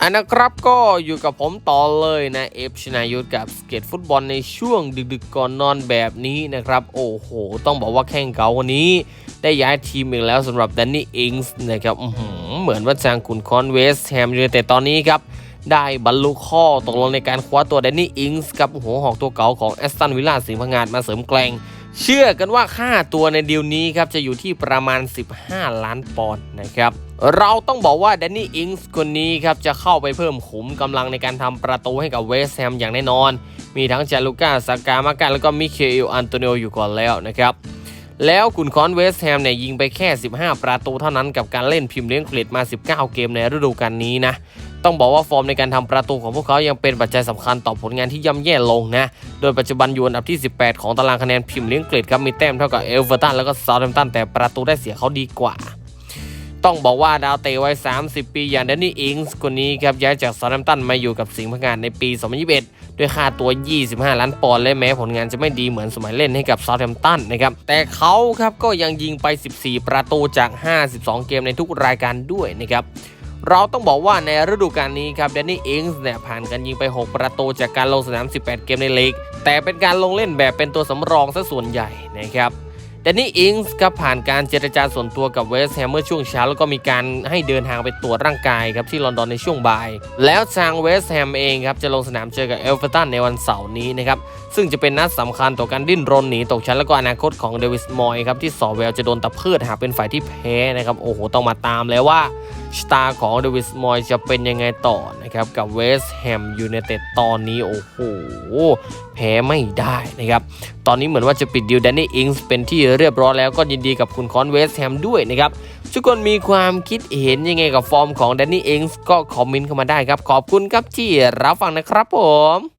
อันนะครับก็อยู่กับผมต่อเลยนะเอฟชนายุทธกับสเก็ตฟุตบอลในช่วงดึกๆก่อนนอนแบบนี้นะครับ โอ้โห ต้องบอกว่าแข่งเก่าวันนี้ ได้ย้ายทีมอีกแล้วสำหรับแดนนี่อิงส์นะครับเหมือนว่าจางขุนคอนเวสแฮมยูไนเต็ดตอนนี้ครับ ได้บรรลุข้อตกลงในการคว้าตัวแดนนี่อิงส์กับหัวหอกตัวเก่าของแอสตันวิลล่าสิงห์พังงาดมาเสริมแกลง เชื่อกันว่าค่าตัวในดีลนี้ครับจะอยู่ที่ประมาณ 15 ล้านปอนด์นะครับ เราต้องบอกว่าแดนนี่อิงส์คนนี้ครับจะเข้าไปเพิ่มขุมกำลังในการทำประตูให้กับเวสต์แฮมอย่างแน่นอน มีทั้งจาลูก้าซากามากันแล้วก็มิเคลอันโตเนโออยู่ก่อนแล้วนะครับแล้วขุนคอนเวสต์แฮมเนี่ยยิงไปแค่ 15 ประตูเท่านั้นกับการเล่นพิมพ์เลี้ยงเกฤษมา 19 เกมในฤดูกาลนี้นะ ต้องบอกว่าฟอร์มในการทำประตูของพวกเขายังเป็นปัจจัยสำคัญต่อผลงานที่ย่ำแย่ลงนะ โดยปัจจุบันอยู่อันดับที่ 18 ของตารางคะแนนพิมพ์เลี้ยงกฤษครับมีแต้มเท่ากับเอลเวอร์ตันแล้วก็ซา u ์แฮมป์ตันแต่ประตูได้เสียเขาดีกว่า ต้องบอกว่าดาวเตะวัย 30 ปีอย่างแดนนี่อิงส์คนนี้ครับย้ายจากซา u ์แฮมป์ตันมาอยู่กับสิงห์พังงานในปี 2021 ด้วยค่าตัว 25 ล้านปอนด์และแม้ผลงานจะไม่ดีเหมือนสมัยเล่นให้กับซา u ์แฮมป์ตันนะครับแต่เขาครับก็ยังยิงไป 14 ประตูจาก 52 เกมในทุกรายการด้วยนะครับ เราต้องบอกว่าในฤดูกาลนี้ครับแดนนี่อิงส์เนี่ยผ่านการยิงไป 6 ประตูจากการลงสนาม 18 เกมในลีก แต่เป็นการลงเล่นแบบเป็นตัวสำรองซะส่วนใหญ่นะครับแดนนี่อิงส์ครับผ่านการเจรจาส่วนตัวกับเวสแฮมเมื่อช่วงเช้า แล้วก็มีการให้เดินทางไปตรวจร่างกายครับที่ลอนดอนในช่วงบ่าย แล้วทางเวสแฮมเองครับจะลงสนามเจอกับเอลเฟอร์ตันในวันเสาร์นี้นะครับซึ่งจะเป็นนัดสำคัญต่อการดิ้นรนหนีตกชั้นแล้วก็อนาคตของเดวิสมอยครับที่สอแววจะโดนตะเพิดหากเป็นฝ่ายที่แพ้นะครับโอ้โหต้องมาตามแล้วว่าชตาของเดวิสมอยจะเป็นยังไงต่อนะครับ กับเวสต์แฮมยูไนเต็ดตอนนี้ โอ้โห แพ้ไม่ได้นะครับ ตอนนี้เหมือนว่าจะปิดดีลแดนนี่อิงส์เป็นที่เรียบร้อยแล้วก็ยินดีกับคุณคอนเวสต์แฮมด้วยนะครับ ทุกคนมีความคิดเห็นยังไงกับฟอร์มของแดนนี่อิงส์ก็คอมเมนต์เข้ามาได้ครับ ขอบคุณครับที่รับฟังนะครับผม